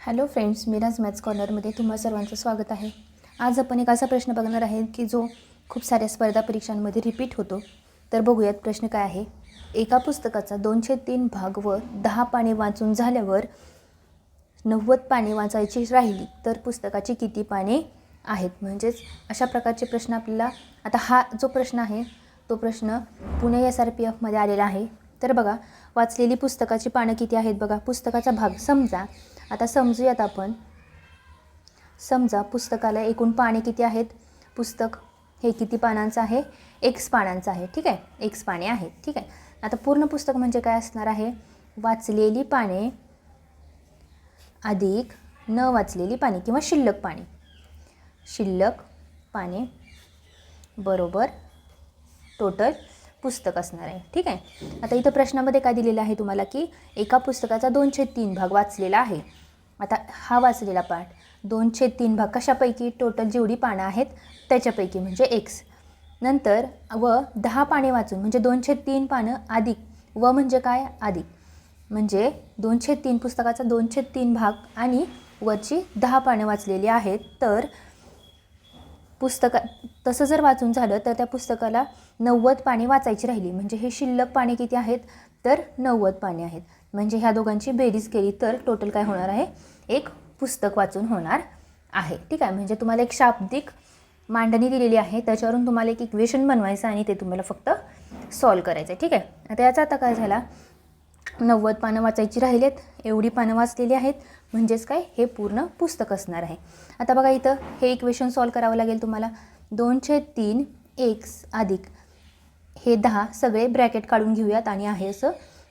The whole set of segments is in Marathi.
हॅलो फ्रेंड्स मिराज मॅथ्स कॉर्नरमध्ये तुम्हा सर्वांचं स्वागत आहे. आज आपण एक असा प्रश्न बघणार आहे की जो खूप साऱ्या स्पर्धा परीक्षांमध्ये रिपीट होतो. तर बघूयात प्रश्न काय आहे. एका पुस्तकाचा दोनशे तीन भाग व दहा पाने वाचून झाल्यावर नव्वद पाने वाचायची राहिली तर पुस्तकाची किती पाने आहेत? म्हणजेच अशा प्रकारचे प्रश्न आपल्याला आता हा जो प्रश्न आहे तो प्रश्न पुणे एस आर पी एफमध्ये आलेला आहे. तर बघा वाचलेली पुस्तकाची पानं किती आहेत बघा? पुस्तकाचा भाग समजा आता समजूयात आपण. समजा पुस्तकाला एकूण पाने किती आहेत? पुस्तक हे किती पानांचं आहे? एक्स पानांचं आहे ठीक आहे? एक्स पाने आहेत ठीक आहे? आता पूर्ण पुस्तक म्हणजे काय असणार आहे? वाचलेली पाने अधिक न वाचलेली पाने किंवा शिल्लक पाने. शिल्लक पाने बरोबर टोटल पुस्तक असणार आहे. ठीक आहे? आता इथं प्रश्नामध्ये काय दिलेलं आहे तुम्हाला की एका पुस्तकाचा दोनशे तीन भाग वाचलेला आहे. आता हा वाचलेला पाठ दोनशे तीन भाग कशापैकी? टोटल जेवढी पानं आहेत त्याच्यापैकी म्हणजे एक्स नंतर व दहा पाने वाचून म्हणजे दोनशे तीन पानं अधिक व म्हणजे काय? अधिक म्हणजे दोनशे तीन पुस्तकाचा दोनशे तीन भाग आणि वरची दहा पानं वाचलेली आहेत. तर पुस्तका तसं जर वाचून झालं तर त्या पुस्तकाला नव्वद पाने वाचायची राहिली. म्हणजे हे शिल्लक पाने किती आहेत? तर नव्वद पाने आहेत. म्हणजे ह्या दोघांची बेरीज केली तर टोटल काय होणार आहे? एक पुस्तक वाचून होणार आहे. ठीक आहे? म्हणजे तुम्हाला एक शाब्दिक मांडणी दिलेली आहे. त्याच्यावरून तुम्हाला एक इक्वेशन बनवायचं आणि ते तुम्हाला फक्त सॉल्व करायचं आहे. ठीक आहे? आता याचा आता काय झाला? नव्वद पानं वाचायची राहिलेत एवढी पानं वाचलेली आहेत म्हणजेच काय हे पूर्ण पुस्तक असणार आहे. आता बघा इथं हे इक्वेशन सॉल्व करावं लागेल तुम्हाला. दोनशे तीन एक्स अधिक हे दहा सगळे ब्रॅकेट काढून घेऊयात आणि आहे असं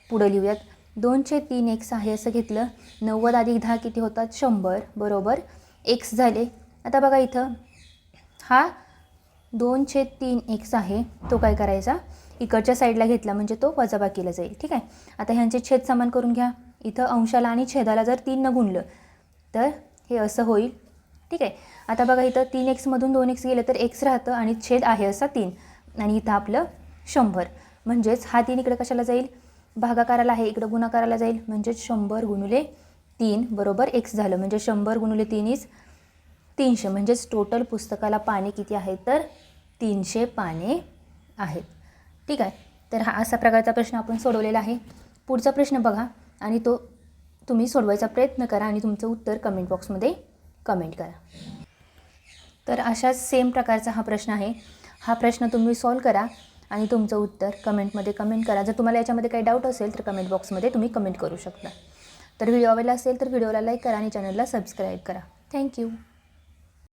पुढं लिहूयात. दोनशे तीन एक्स आहे असं घेतलं नव्वद अधिक दहा किती होतात? शंभर बरोबर. एक्स झाले. आता बघा इथं हा दोन छेद तीन एक्स आहे तो काय करायचा? इकडच्या साईडला घेतला म्हणजे तो वजाबाकीला जाईल ठीक आहे? आता ह्यांचे छेद समान करून घ्या. इथं अंशाला आणि छेदाला जर तीन न गुणलं तर हे असं होईल ठीक आहे? आता बघा इथं तीन एक्समधून दोन एक्स गेलं तर एक्स राहतं आणि छेद आहे असा तीन. आणि इथं आपलं शंभर. म्हणजेच हा तीन इकडे कशाला जाईल? भागाकाराला आहे इकडं गुणाकाराला जाईल. म्हणजेच शंभर गुणुले तीन बरोबर एक्स झालं. म्हणजे शंभर गुणुले तीन इज तीनशे म्हणजेच टोटल पुस्तकाला पाने किती आहेत तर तीनशे पाने आहेत. ठीक आहे? तर हा असा प्रकारचा प्रश्न आपण सोडवलेला आहे. पुढचा प्रश्न बघा आणि तो तुम्ही सोडवायचा प्रयत्न करा आणि तुमचं उत्तर कमेंट बॉक्समध्ये कमेंट करा. तर अशाच सेम प्रकारचा हा प्रश्न आहे. हा प्रश्न तुम्ही सॉल्व करा आणि तुमचं उत्तर कमेंटमध्ये कमेंट करा. जर तुम्हाला याच्यामध्ये काही डाऊट असेल तर कमेंट बॉक्समध्ये तुम्ही कमेंट करू शकता. तर व्हिडिओ आवडला असेल तर व्हिडिओला लाईक करा आणि चॅनलला सबस्क्राईब करा. थँक्यू